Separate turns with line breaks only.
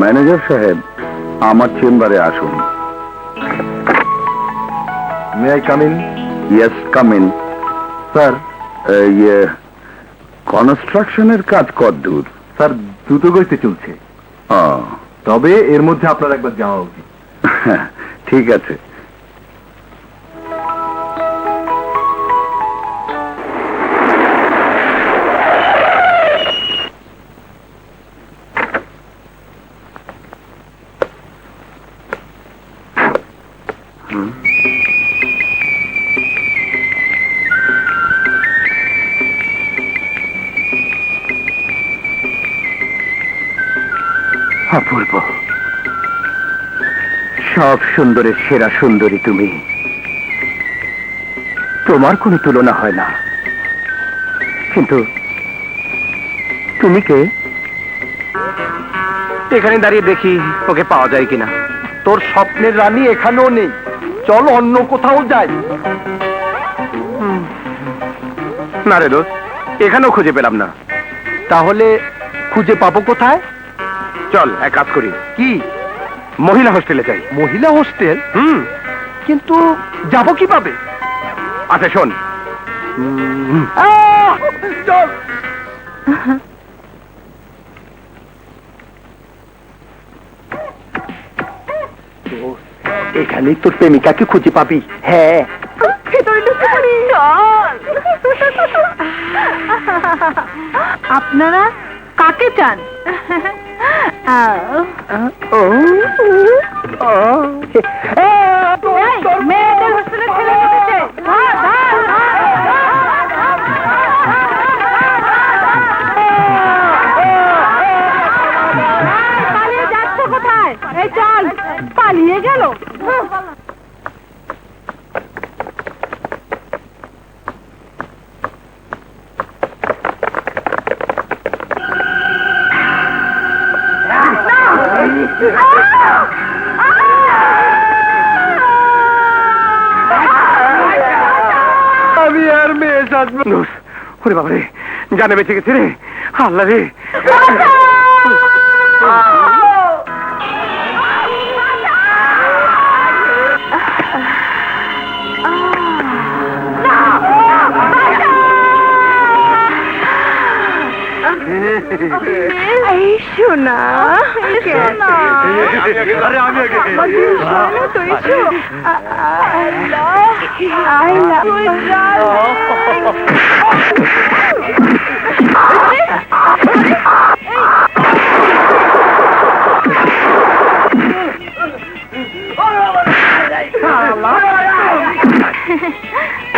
Manager সাহেব আমার চেম্বারে আসুন।
May I come in
yes come in
sir
ইয়ে কনস্ট্রাকশনের কাজ কদ্দূর
স্যার দ্রুত গতিতে চলছে। তবে এর মধ্যে আপনার একবার যাওয়া উচিত।
ঠিক আছে।
অপূর্ব। সব সুন্দরের সেরা সুন্দরী তুমি। তোমার কোনো তুলনা হয় না। কিন্তু তুমি কে? এখানে দাঁড়িয়ে দেখি ওকে পাওয়া যায় কিনা।
তোর স্বপ্নের রানী এখানেও নেই। চল অন্য কোথাও যাই।
না রে দোস্ত এখানেও খুঁজে পেলাম না।
তাহলে খুঁজে পাবো কোথায়?
চল এক কাজ করি।
কি?
মহিলা হোস্টেলে যাই।
মহিলা হোস্টেল?
হুম।
কিন্তু যাব কীভাবে?
আচ্ছা শোন। এখানেই তোর প্রেমিকাকে খুঁজে পাবি। হ্যাঁ।
আপনারা কাকে চান? কোথায়? এই চল পালিয়ে গেল।
আমি আর মেয়ে সাজবো
দোস্ত, ওরে বাবা রে জানে বেঁচে গেছে রে। আল্লাহ রে।
এই শোনা শোনা
আরে আমি আগে
শোনা তো এসো I love you Ha ha ha!